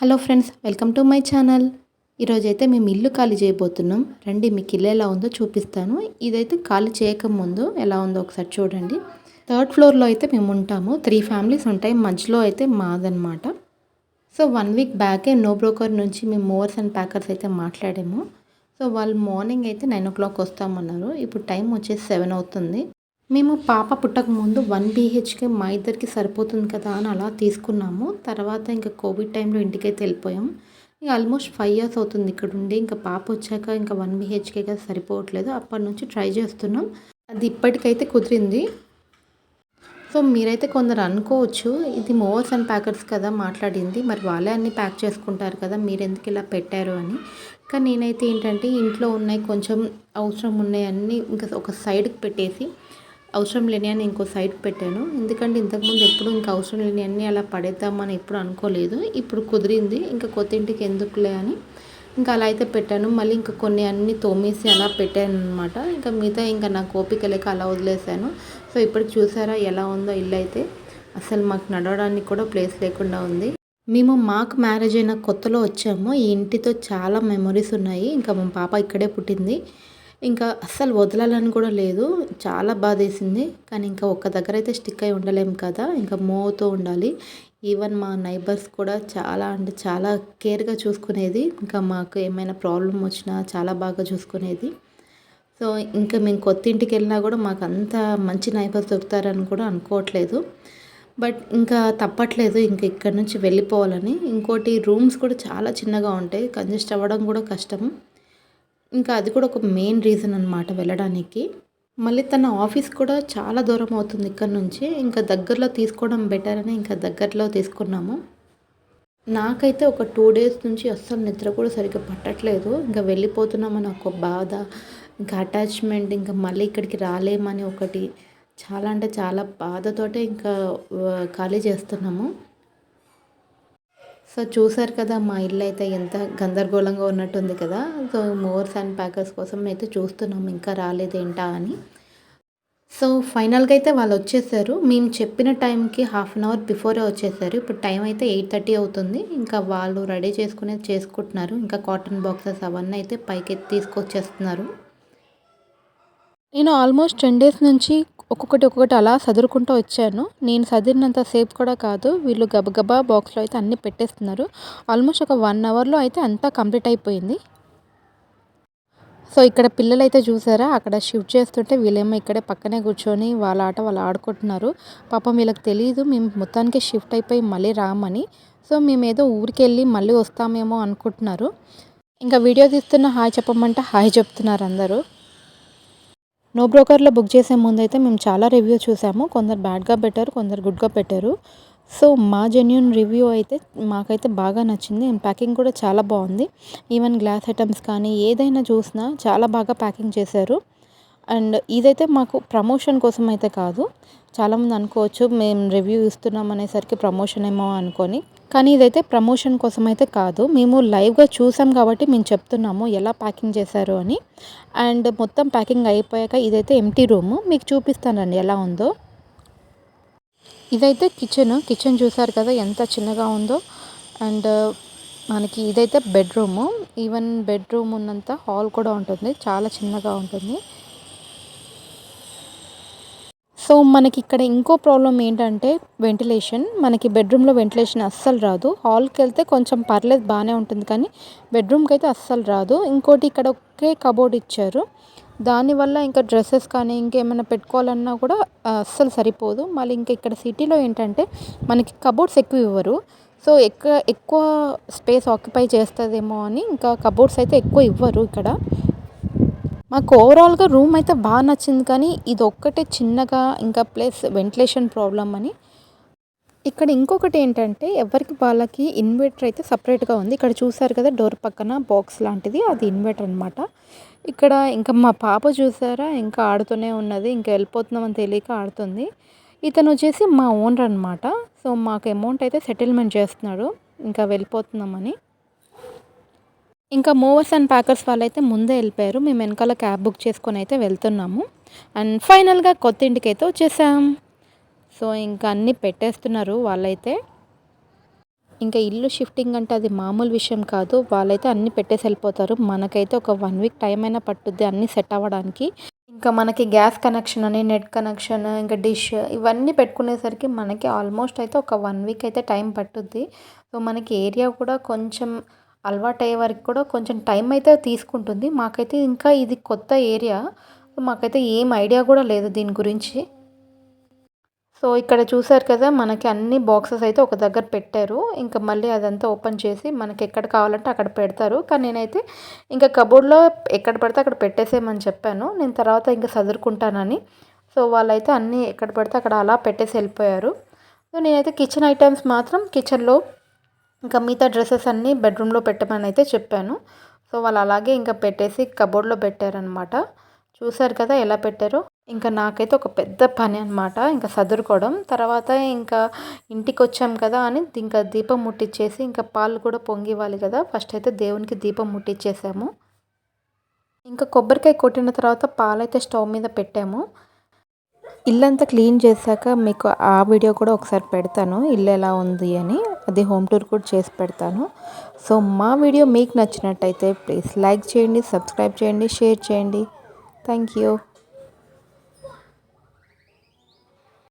Hello friends welcome to my channel. ఈరోజైతే మేము ఇల్లు ఖాళీ చేయబోతున్నాం. రండి మీకు ఇల్లు ఎలా ఉందో చూపిస్తాను. ఇదైతే ఖాళీ చేయకముందు ఎలా ఉందో ఒకసారి చూడండి. థర్డ్ ఫ్లోర్లో అయితే మేము ఉంటాము. త్రీ ఫ్యామిలీస్ ఉంటాయి. మధ్యలో అయితే మాదనమాట. సో వన్ వీక్ బ్యాకే నో బ్రోకర్ నుంచి మేము మూవర్స్ అండ్ ప్యాకర్స్ అయితే మాట్లాడాము. సో వాళ్ళు మార్నింగ్ అయితే నైన్ ఓ క్లాక్ వస్తామన్నారు. ఇప్పుడు టైం వచ్చేసి సెవెన్ అవుతుంది. మేము పాప పుట్టక ముందు వన్ బీహెచ్కే మా ఇద్దరికి సరిపోతుంది కదా అని అలా తీసుకున్నాము. తర్వాత ఇంకా కోవిడ్ టైంలో ఇంటికైతే వెళ్ళిపోయాం. ఇంకా ఆల్మోస్ట్ ఫైవ్ ఇయర్స్ అవుతుంది ఇక్కడ ఉండి. ఇంకా పాప వచ్చాక ఇంకా వన్ బీహెచ్కే కదా సరిపోవట్లేదు. అప్పటి నుంచి ట్రై చేస్తున్నాం. అది ఇప్పటికైతే కుదిరింది. సో మీరైతే కొందరు అనుకోవచ్చు ఇది మోవర్స్ అండ్ ప్యాకర్స్ కదా మాట్లాడింది. మరి వాళ్ళే అన్నీ ప్యాక్ చేసుకుంటారు కదా మీరు ఎందుకు ఇలా పెట్టారు అని. కానీ నేనైతే ఏంటంటే ఇంట్లో ఉన్నాయి కొంచెం అవసరం ఉన్నాయి అన్నీ ఇంకా ఒక సైడ్కి పెట్టేసి అవసరం లేని అని ఇంకో సైడ్ పెట్టాను. ఎందుకంటే ఇంతకుముందు ఎప్పుడు ఇంకా అవసరం లేని అన్నీ అలా పడేద్దామని ఎప్పుడు అనుకోలేదు. ఇప్పుడు కుదిరింది. ఇంకా కొత్త ఇంటికి ఎందుకులే అని ఇంకా అలా అయితే పెట్టాను. మళ్ళీ ఇంకా కొన్ని అన్ని తోమేసి అలా పెట్టాను అనమాట ఇంకా మిగతా ఇంకా నాకు ఓపిక లేక అలా వదిలేసాను సో ఇప్పుడు చూసారా ఎలా ఉందో ఇల్లు అయితే. అసలు మాకు నడవడానికి కూడా ప్లేస్ లేకుండా ఉంది. మేము మాకు మ్యారేజ్ అయిన కొత్తలో వచ్చాము. ఈ ఇంటితో చాలా మెమొరీస్ ఉన్నాయి. ఇంకా మా పాప ఇక్కడే పుట్టింది. ఇంకా అస్సలు వదలాలని కూడా లేదు. చాలా బాధేసింది. కానీ ఇంకా ఒక్క దగ్గర అయితే స్టిక్ అయి ఉండలేము కదా. ఇంకా మోతో ఉండాలి. ఈవెన్ మా నైబర్స్ కూడా చాలా అంటే చాలా కేర్గా చూసుకునేది. ఇంకా మాకు ఏమైనా ప్రాబ్లం వచ్చినా చాలా బాగా చూసుకునేది. సో ఇంకా మేము కొత్త ఇంటికి వెళ్ళినా కూడా మాకు అంత మంచి నైబర్స్ దొరుకుతారని కూడా అనుకోవట్లేదు. బట్ ఇంకా తప్పట్లేదు ఇంకా ఇక్కడ నుంచి వెళ్ళిపోవాలని. ఇంకోటి రూమ్స్ కూడా చాలా చిన్నగా ఉంటాయి. కంజెస్ట్ అవ్వడం కూడా కష్టం. ఇంకా అది కూడా ఒక మెయిన్ రీజన్ అనమాట వెళ్ళడానికి. మళ్ళీ తన ఆఫీస్ కూడా చాలా దూరం అవుతుంది ఇక్కడ నుంచి. ఇంకా దగ్గరలో తీసుకోవడం బెటర్ అని ఇంకా దగ్గరలో తీసుకున్నాము. నాకైతే ఒక టూ డేస్ నుంచి అస్సలు నిద్ర కూడా సరిగ్గా పట్టట్లేదు. ఇంకా వెళ్ళిపోతున్నామని ఒక బాధ ఇంకా అటాచ్మెంట్ ఇంకా మళ్ళీ ఇక్కడికి రాలేమని ఒకటి చాలా అంటే చాలా బాధతోటే ఇంకా ఖాళీ చేస్తున్నాము. సో చూసారు కదా మా ఇల్లు అయితే ఎంత గందరగోళంగా ఉన్నట్టుంది కదా. సో మోర్స్ అండ్ ప్యాకర్స్ కోసం అయితే చూస్తున్నాం ఇంకా రాలేదేంటా అని. సో ఫైనల్గా అయితే వాళ్ళు వచ్చేసారు. మేము చెప్పిన టైంకి హాఫ్ అన్ అవర్ బిఫోరే వచ్చేసారు. ఇప్పుడు టైం అయితే ఎయిట్ థర్టీ అవుతుంది. ఇంకా వాళ్ళు రెడీ చేసుకునేది చేసుకుంటున్నారు. ఇంకా కాటన్ బాక్సెస్ అవన్నీ అయితే పైకి తీసుకొచ్చేస్తున్నారు. నేను ఆల్మోస్ట్ టెన్ డేస్ నుంచి ఒక్కొక్కటి ఒక్కొక్కటి అలా సదురుకుంటూ వచ్చాను. నేను సదిరినంత సేపు కూడా కాదు వీళ్ళు గబగబా బాక్స్లో అయితే అన్నీ పెట్టేస్తున్నారు. ఆల్మోస్ట్ ఒక వన్ అవర్లో అయితే అంతా కంప్లీట్ అయిపోయింది. సో ఇక్కడ పిల్లలు అయితే చూసారా? అక్కడ షిఫ్ట్ చేస్తుంటే వీళ్ళేమో ఇక్కడే పక్కనే కూర్చొని వాళ్ళ ఆట వాళ్ళు ఆడుకుంటున్నారు. పాపం వీళ్ళకి తెలియదు మేము మొత్తానికి షిఫ్ట్ అయిపోయి మళ్ళీ రామని. సో మేము ఏదో ఊరికి వెళ్ళి మళ్ళీ వస్తామేమో అనుకుంటున్నారు. ఇంకా వీడియో తీస్తున్న హాయ్ చెప్పమంటే హాయ్ చెప్తున్నారు అందరూ. నో బ్రోకర్లో బుక్ చేసే ముందు అయితే మేము చాలా రివ్యూ చూసాము. కొందరు బ్యాడ్గా పెట్టారు కొందరు గుడ్గా పెట్టారు. సో మా జెన్యున్ రివ్యూ అయితే మాకైతే బాగా నచ్చింది. ప్యాకింగ్ కూడా చాలా బాగుంది. ఈవెన్ గ్లాస్ ఐటమ్స్ కానీ ఏదైనా చూసినా చాలా బాగా ప్యాకింగ్ చేశారు. అండ్ ఇదైతే మాకు ప్రమోషన్ కోసం అయితే కాదు. చాలామంది అనుకోవచ్చు మేము రివ్యూ ఇస్తున్నాం అనేసరికి ప్రమోషన్ ఏమో అనుకొని. కానీ ఇదైతే ప్రమోషన్ కోసం అయితే కాదు. మేము లైవ్గా చూసాం కాబట్టి మేము చెప్తున్నాము ఎలా ప్యాకింగ్ చేశారు అని. అండ్ మొత్తం ప్యాకింగ్ అయిపోయాక ఇదైతే ఎంటీ రూము మీకు చూపిస్తానండి ఎలా ఉందో. ఇదైతే కిచెన్ కిచెన్ చూసారు కదా ఎంత చిన్నగా ఉందో. అండ్ మనకి ఇదైతే బెడ్రూము ఈవెన్ బెడ్రూమ్ ఉన్నంత హాల్ కూడా ఉంటుంది. చాలా చిన్నగా ఉంటుంది. సో మనకి ఇక్కడ ఇంకో ప్రాబ్లం ఏంటంటే వెంటిలేషన్. మనకి బెడ్రూమ్లో వెంటిలేషన్ అస్సలు రాదు. హాల్కి వెళ్తే కొంచెం పర్లేదు బాగానే ఉంటుంది కానీ బెడ్రూమ్కి అయితే అస్సలు రాదు. ఇంకోటి ఇక్కడ ఒకే కబోర్డ్ ఇచ్చారు. దానివల్ల ఇంకా డ్రెస్సెస్ కానీ ఇంకేమైనా పెట్టుకోవాలన్నా కూడా అస్సలు సరిపోదు. మళ్ళీ ఇంకా ఇక్కడ సిటీలో ఏంటంటే మనకి కబోర్డ్స్ ఎక్కువ ఇవ్వరు. సో ఎక్కువ ఎక్కువ స్పేస్ ఆక్యుపై చేస్తుందేమో అని ఇంకా కబోర్డ్స్ అయితే ఎక్కువ ఇవ్వరు ఇక్కడ. మాకు ఓవరాల్గా రూమ్ అయితే బాగా నచ్చింది కానీ ఇది ఒక్కటే చిన్నగా ఇంకా ప్లస్ వెంటిలేషన్ ప్రాబ్లం అని. ఇక్కడ ఇంకొకటి ఏంటంటే ఎవరికి వాళ్ళకి ఇన్వర్టర్ అయితే సపరేట్గా ఉంది. ఇక్కడ చూసారు కదా డోర్ పక్కన బాక్స్ లాంటిది అది ఇన్వర్టర్ అనమాట ఇక్కడ ఇంకా మా పాప చూసారా? ఇంకా ఆడుతూనే ఉన్నది ఇంకా వెళ్ళిపోతున్నామని తెలియక ఆడుతుంది. ఇతను వచ్చేసి మా ఓనర్ అనమాట సో మాకు అమౌంట్ అయితే సెటిల్మెంట్ చేస్తున్నాడు ఇంకా వెళ్ళిపోతున్నామని ఇంకా మూవర్స్ అండ్ ప్యాకర్స్ వాళ్ళైతే ముందే వెళ్ళిపోయారు. మేము వెనకాల క్యాబ్ బుక్ చేసుకొని అయితే వెళ్తున్నాము. అండ్ ఫైనల్గా కొత్త ఇంటికి అయితే వచ్చేసాం. సో ఇంకా అన్నీ పెట్టేస్తున్నారు వాళ్ళైతే. ఇంకా ఇల్లు షిఫ్టింగ్ అంటే అది మామూలు విషయం కాదు. వాళ్ళైతే అన్నీ పెట్టేసి వెళ్ళిపోతారు. మనకైతే ఒక వన్ వీక్ టైం అయినా పట్టుద్ది అన్నీ సెట్ అవ్వడానికి. ఇంకా మనకి గ్యాస్ కనెక్షన్ అని నెట్ కనెక్షన్ ఇంకా డిష్ ఇవన్నీ పెట్టుకునేసరికి మనకి ఆల్మోస్ట్ అయితే ఒక వన్ వీక్ అయితే టైం పట్టుద్ది. సో మనకి ఏరియా కూడా కొంచెం అలవాటు అయ్యే వరకు కూడా కొంచెం టైం అయితే తీసుకుంటుంది. మాకైతే ఇంకా ఇది కొత్త ఏరియా. మాకైతే ఏం ఐడియా కూడా లేదు దీని గురించి. సో ఇక్కడ చూసారు కదా మనకి అన్ని బాక్సెస్ అయితే ఒక దగ్గర పెట్టారు. ఇంకా మళ్ళీ అదంతా ఓపెన్ చేసి మనకి ఎక్కడ కావాలంటే అక్కడ పెడతారు. కానీ నేనైతే ఇంకా కబోర్డ్లో ఎక్కడ పడితే అక్కడ పెట్టేసేయమని చెప్పాను. నేను తర్వాత ఇంకా చదువుకుంటానని సో వాళ్ళైతే అన్నీ ఎక్కడ పడితే అక్కడ అలా పెట్టేసి వెళ్ళిపోయారు. సో నేనైతే కిచెన్ ఐటమ్స్ మాత్రం కిచెన్లో ఇంకా మిగతా డ్రెస్సెస్ అన్నీ బెడ్రూమ్లో పెట్టమని అయితే చెప్పాను. సో వాళ్ళు అలాగే ఇంకా పెట్టేసి కబోర్డ్లో పెట్టారనమాట చూసారు కదా ఎలా పెట్టారో. ఇంకా నాకైతే ఒక పెద్ద పని అనమాట ఇంకా సదురుకోవడం. తర్వాత ఇంకా ఇంటికి వచ్చాం కదా అని ఇంకా దీపం ముట్టించేసి ఇంకా పాలు కూడా పొంగివ్వాలి కదా. ఫస్ట్ అయితే దేవునికి దీపం ముట్టించేసాము ఇంకా కొబ్బరికాయ కొట్టిన తర్వాత పాలైతే స్టవ్ మీద పెట్టాము. ఇల్లంతా క్లీన్ చేశాక మీకు ఆ వీడియో కూడా ఒకసారి పెడతాను. ఇల్లు ఎలా ఉంది అని అది హోమ్ టూర్ కూడా చేసి పెడతాను. సో మా వీడియో మీకు నచ్చినట్టయితే ప్లీజ్ లైక్ చేయండి సబ్స్క్రైబ్ చేయండి షేర్ చేయండి. Thank you.